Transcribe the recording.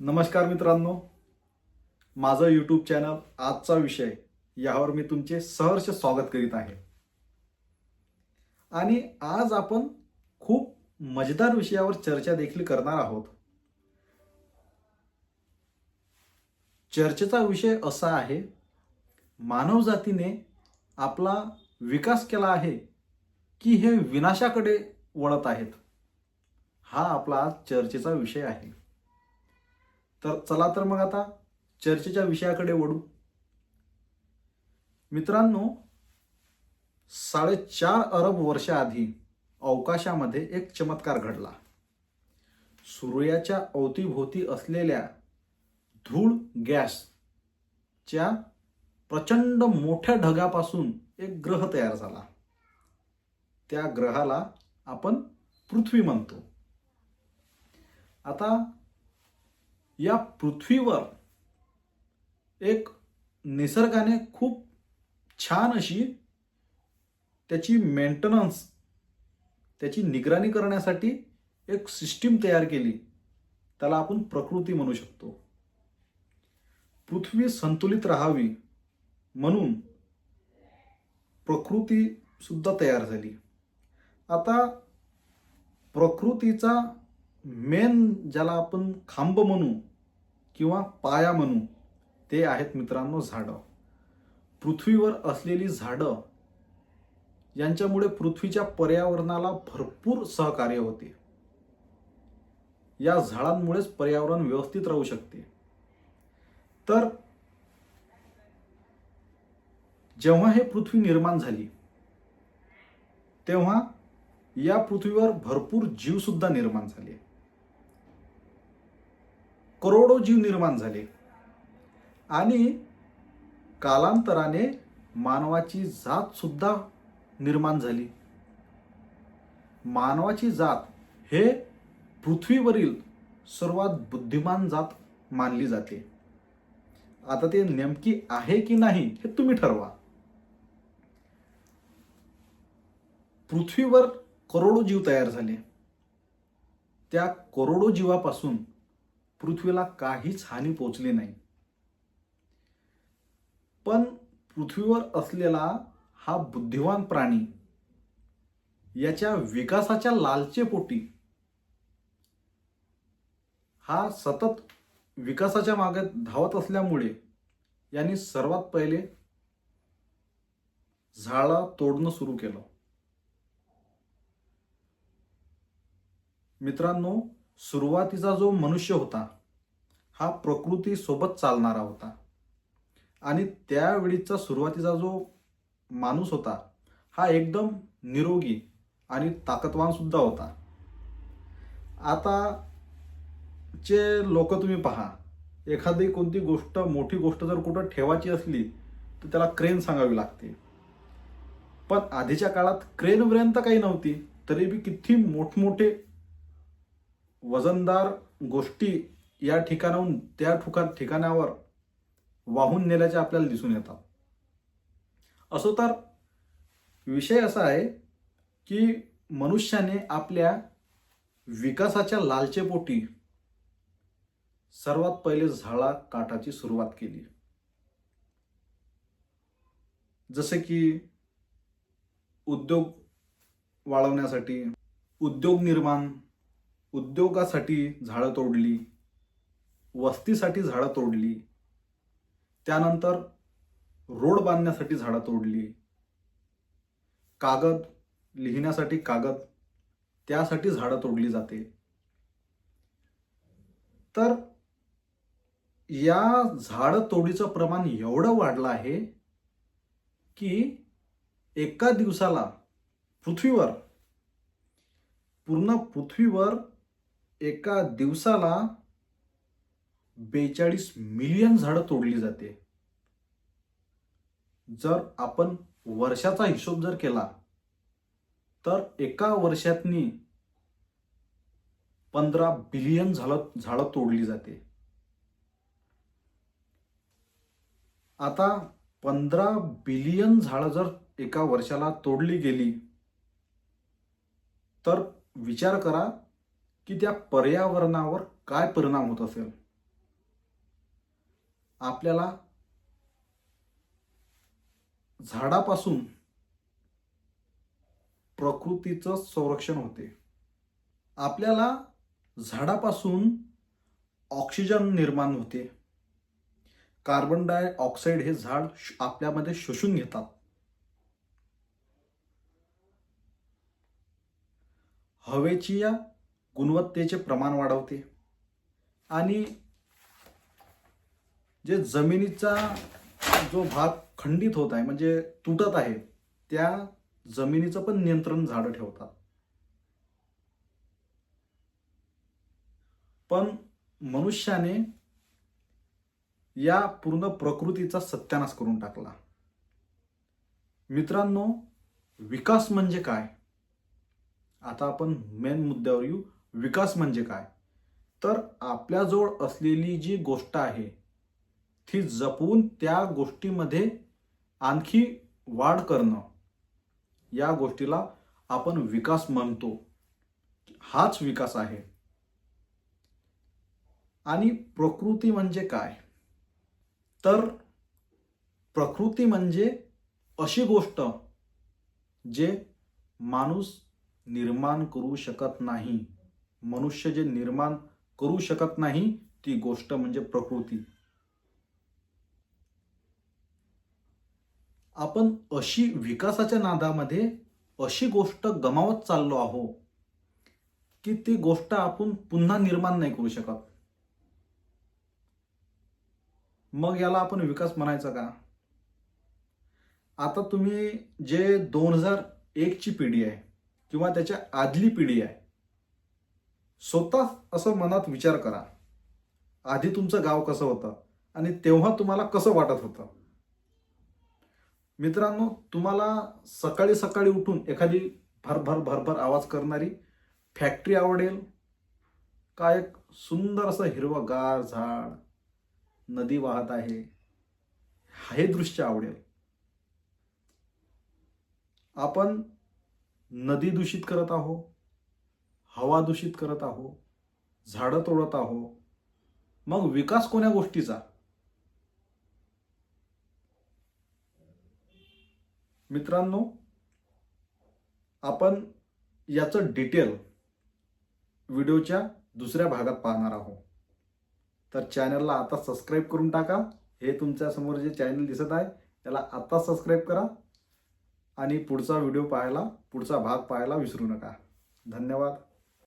नमस्कार मित्रांनो. माझं यूट्यूब चॅनल आजचा विषय यावर मी तुमचे सहर्ष स्वागत करीत आहे. आणि आज आपण खूप मजेदार विषयावर चर्चा देखील करणार आहोत. चर्चेचा विषय असा आहे मानवजातीने आपला विकास केला आहे की हे विनाशाकडे वळत आहेत. हा आपला आज चर्चेचा विषय आहे. तर चला तर मग आता चर्चेच्या विषयाकडे वळू. मित्रांनो साडेचार अरब वर्षाआधी अवकाशामध्ये एक चमत्कार घडला. सूर्याच्या अवतीभोवती असलेल्या धूळ गॅसच्या प्रचंड मोठ्या ढगापासून एक ग्रह तयार झाला. त्या ग्रहाला आपण पृथ्वी म्हणतो. आता या पृथ्वीवर एक निसर्गाने खूप छान अशी त्याची मेंटेनन्स त्याची निगराणी करण्यासाठी एक सिस्टीम तयार केली. त्याला आपण प्रकृती म्हणू शकतो. पृथ्वी संतुलित राहावी म्हणून प्रकृती सुद्धा तयार झाली. आता प्रकृतीचा मेन ज्याला आपण खांब म्हणू किंवा पाया म्हणू ते आहेत मित्रांनो झाडं. पृथ्वीवर असलेली झाडं यांच्यामुळे पृथ्वीच्या पर्यावरणाला भरपूर सहकार्य होते. या झाडांमुळेच पर्यावरण व्यवस्थित राहू शकते. तर जेव्हा हे पृथ्वी निर्माण झाली तेव्हा या पृथ्वीवर भरपूर जीव सुद्धा निर्माण झाले. करोडो जीव निर्माण झाले. आणि कालांतराने मानवाची जातसुद्धा निर्माण झाली. मानवाची जात हे पृथ्वीवरील सर्वात बुद्धिमान जात मानली जाते. आता ते नेमकी आहे की नाही हे तुम्ही ठरवा. पृथ्वीवर करोडो जीव तयार झाले. त्या करोडो जीवापासून पृथ्वीला काहीच हानी पोचली नाही. पण पृथ्वीवर असलेला हा बुद्धिवान प्राणी याच्या विकासाच्या लालचेपोटी हा सतत विकासाच्या मागे धावत असल्यामुळे यांनी सर्वात पहिले झाडं तोडणं सुरू केलं. मित्रांनो सुरुवातीचा जो मनुष्य होता हा प्रकृतीसोबत चालणारा होता. आणि त्यावेळीचा सुरुवातीचा जो माणूस होता हा एकदम निरोगी आणि ताकदवानसुद्धा होता. आता चे लोक तुम्ही पहा एखादी कोणती गोष्ट मोठी गोष्ट जर कुठं ठेवायची असली तर त्याला क्रेन सांगावी लागते. पण आधीच्या काळात क्रेन व्रेन तर काही नव्हती तरी बी किती मोठमोठे वजनदार गोष्टी या ठिकाणाहून त्या ठिका ठिकाणावर वाहून नेल्याचे आपल्याला दिसून येतात. असो तर विषय असा आहे की मनुष्याने आपल्या विकासाच्या लालचेपोटी सर्वात पहिले झाडा काटाची सुरुवात केली. जसे की उद्योग वाढवण्यासाठी उद्योग निर्माण उद्योगासाठी झाडं तोडली वस्तीसाठी झाडं तोडली त्यानंतर रोड बांधण्यासाठी झाडं तोडली कागद लिहिण्यासाठी कागद त्यासाठी झाडं तोडली जाते. तर या झाडं तोडीचं प्रमाण एवढं वाढलं आहे की एका दिवसाला पृथ्वीवर पूर्ण पृथ्वीवर एका दिवसाला बेचाळीस मिलियन झाडं तोडली जाते. जर आपण वर्षाचा हिशोब जर केला तर एका वर्षातनी पंधरा बिलियन झाडं झाडं तोडली जाते. आता पंधरा बिलियन झाडं जर एका वर्षाला तोडली गेली तर विचार करा की त्या पर्यावरणावर काय परिणाम होत असेल? आपल्याला झाडापासून प्रकृतीचं संरक्षण होते. आपल्याला झाडापासून ऑक्सिजन निर्माण होते. कार्बन डायऑक्साईड हे झाड आपल्यामध्ये शोषून घेतात. हवेची या गुणवत्तेचे प्रमाण वाढवते. आणि जे जमिनीचा जो भाग खंडित होत आहे म्हणजे तुटत आहे त्या जमिनीचं पण नियंत्रण झाडं ठेवतात. पण मनुष्याने या पूर्ण प्रकृतीचा सत्यानाश करून टाकला. मित्रांनो विकास म्हणजे काय? आता आपण मेन मुद्द्यावर येऊ. विकास म्हणजे काय? तर आपल्याजवळ असलेली जी गोष्ट आहे ती जपून त्या गोष्टीमध्ये आणखी वाढ करणं. या गोष्टीला आपण विकास म्हणतो. हाच विकास आहे. आणि प्रकृती म्हणजे काय? तर प्रकृती म्हणजे अशी गोष्ट जे माणूस निर्माण करू शकत नाही. मनुष्य जे निर्माण करू शकत नाही ती गोष्ट म्हणजे प्रकृती. आपण अशी विकासाच्या नादामध्ये अशी गोष्ट गमावत चाललो आहो की ती गोष्ट आपण पुन्हा निर्माण नाही करू शकत. मग याला आपण विकास म्हणायचा का? आता तुम्ही जे दोन हजार एकची पिढी आहे किंवा त्याच्या आदली पिढी आहे स्वतः असं मनात विचार करा. आधी तुमचं गाव कसं होतं आणि तेव्हा तुम्हाला कसं वाटत होतं? मित्रांनो तुम्हाला सकाळी सकाळी उठून एखादी भरभर भरभर आवाज करणारी फॅक्टरी आवडेल. का एक सुंदर असं हिरवंगार झाड नदी वाहत आहे हे दृश्य आवडेल. आपण नदी दूषित करत आहो हवा दूषित करत आहो झाडं तोडत आहो मग विकास कोण्या गोष्टीचा? मित्रांनो आपण याचं डिटेल व्हिडिओच्या दुसऱ्या भागात पाहणार आहोत. तर चॅनलला आता सबस्क्राईब करून टाका. हे तुमच्यासमोर जे चॅनल दिसत आहे त्याला आता सबस्क्राईब करा. आणि पुढचा व्हिडिओ पाहायला पुढचा भाग पाहायला विसरू नका. धन्यवाद.